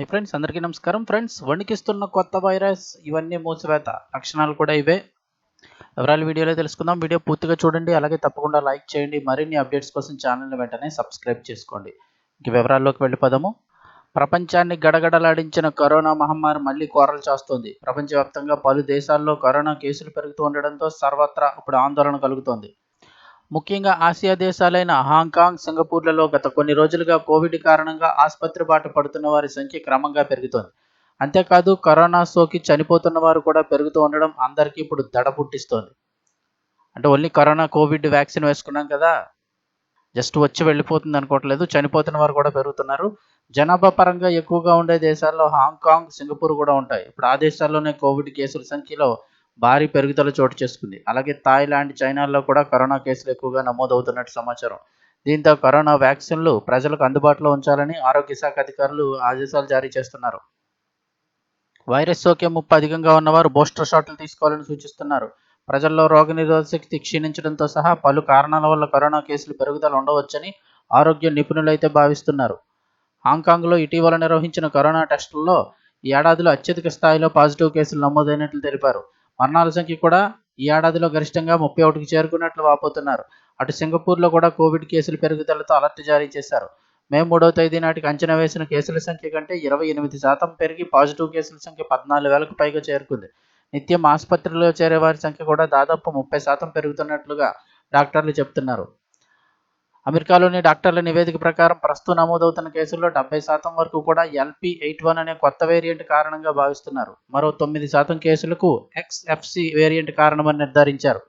Hi friends అందరికీ నమస్కారం. Friends వణికిస్తున్న కొత్త వైరస్ ఇవన్నీ మూసివేత. లక్షణాలు కూడా ఇవే. వివరాలు వీడియోలో తెలుసుకుందాం. వీడియో పూర్తిగా చూడండి. అలాగే తప్పకుండా లైక్ చేయండి. మరిన్ని అప్డేట్స్ కోసం ఛానల్ని వెంటనే సబ్స్క్రైబ్ చేసుకోండి. ఇంక వివరాల్లోకి వెళ్ళిపోదాము. ప్రపంచాన్ని గడగడలాడించిన కరోనా మహమ్మారి మళ్ళీ కోరలు చేస్తోంది. ప్రపంచవ్యాప్తంగా పలు దేశాల్లో కరోనా కేసులు పెరుగుతూ ఉండడంతో సర్వత్రా ఇప్పుడు ఆందోళన కలుగుతోంది. ముఖ్యంగా ఆసియా దేశాలైన హాంకాంగ్ సింగపూర్లలో గత కొన్ని రోజులుగా కోవిడ్ కారణంగా ఆసుపత్రి బాట పడుతున్న వారి సంఖ్య క్రమంగా పెరుగుతోంది. అంతేకాదు కరోనా సోకి చనిపోతున్న వారు కూడా పెరుగుతూ ఉండడం అందరికీ ఇప్పుడు దడ పుట్టిస్తోంది. అంటే ఓన్లీ కరోనా కోవిడ్ వ్యాక్సిన్ వేసుకున్నాం కదా జస్ట్ వచ్చి వెళ్ళిపోతుంది అనుకోవట్లేదు చనిపోతున్న వారు కూడా పెరుగుతున్నారు. జనాభా పరంగా ఎక్కువగా ఉండే దేశాల్లో హాంకాంగ్ సింగపూర్ కూడా ఉంటాయి. ఇప్పుడు ఆ దేశాల్లోనే కోవిడ్ కేసుల సంఖ్యలో భారీ పెరుగుదల చోటు చేసుకుంది. అలాగే థాయిలాండ్ చైనాల్లో కూడా కరోనా కేసులు ఎక్కువగా నమోదవుతున్నట్టు సమాచారం. దీంతో కరోనా వ్యాక్సిన్లు ప్రజలకు అందుబాటులో ఉంచాలని ఆరోగ్య శాఖ అధికారులు ఆదేశాలు జారీ చేస్తున్నారు. వైరస్ సోకే ముప్పు అధికంగా ఉన్నవారు బూస్టర్ షాట్లు తీసుకోవాలని సూచిస్తున్నారు. ప్రజల్లో రోగనిరోధక శక్తి క్షీణించడంతో సహా పలు కారణాల వల్ల కరోనా కేసులు పెరుగుదల ఉండవచ్చని ఆరోగ్య నిపుణులైతే భావిస్తున్నారు. హాంకాంగ్లో ఇటీవల నిర్వహించిన కరోనా టెస్టుల్లో ఈ ఏడాదిలో అత్యధిక స్థాయిలో పాజిటివ్ కేసులు నమోదైనట్లు తెలిపారు. మరణాల సంఖ్య కూడా ఈ ఏడాదిలో గరిష్టంగా ముప్పై ఒకటికి చేరుకున్నట్లు వాపోతున్నారు. అటు సింగపూర్లో కూడా కోవిడ్ కేసులు పెరుగుదలతో అలర్ట్ జారీ చేశారు. మే మూడవ తేదీ నాటికి అంచనా వేసిన కేసుల సంఖ్య కంటే ఇరవై ఎనిమిది శాతం పెరిగి పాజిటివ్ కేసుల సంఖ్య పద్నాలుగు వేలకు పైగా చేరుకుంది. నిత్యం ఆసుపత్రిలో చేరే వారి సంఖ్య కూడా దాదాపు ముప్పై శాతం పెరుగుతున్నట్లుగా డాక్టర్లు చెప్తున్నారు. అమెరికాలోని డాక్టర్ల నివేదిక ప్రకారం ప్రస్తుతం నమోదవుతున్న కేసుల్లో డెబ్బై శాతం వరకు కూడా ఎల్పి ఎయిట్ వన్ అనే కొత్త వేరియంట్ కారణంగా భావిస్తున్నారు. మరో తొమ్మిది శాతం కేసులకు ఎక్స్ఎఫ్సి వేరియంట్ కారణమని నిర్ధారించారు.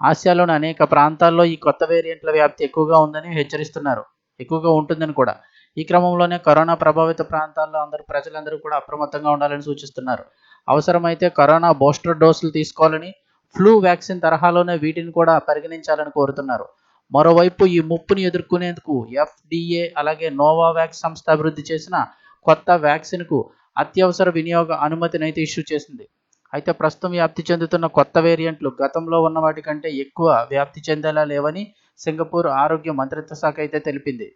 ఆసియాలోని అనేక ప్రాంతాల్లో ఈ కొత్త వేరియంట్ల వ్యాప్తి ఎక్కువగా ఉందని హెచ్చరిస్తున్నారు. ఎక్కువగా ఉంటుందని కూడా. ఈ క్రమంలోనే కరోనా ప్రభావిత ప్రాంతాల్లో అందరూ ప్రజలందరూ కూడా అప్రమత్తంగా ఉండాలని సూచిస్తున్నారు. అవసరమైతే కరోనా బూస్టర్ డోసులు తీసుకోవాలని ఫ్లూ వ్యాక్సిన్ తరహాలోనే వీటిని కూడా పరిగణించాలని కోరుతున్నారు. మరోవైపు ఈ ముప్పుని ఎదుర్కొనేందుకు ఎఫ్డిఏ అలాగే నోవావాక్స్ సంస్థ అభివృద్ధి చేసిన కొత్త వ్యాక్సిన్కు అత్యవసర వినియోగ అనుమతిని అయితే ఇష్యూ చేసింది. అయితే ప్రస్తుతం వ్యాప్తి చెందుతున్న కొత్త వేరియంట్లు గతంలో ఉన్న వాటి కంటే ఎక్కువ వ్యాప్తి చెందేలా లేవని సింగపూర్ ఆరోగ్య మంత్రిత్వ శాఖ అయితే తెలిపింది.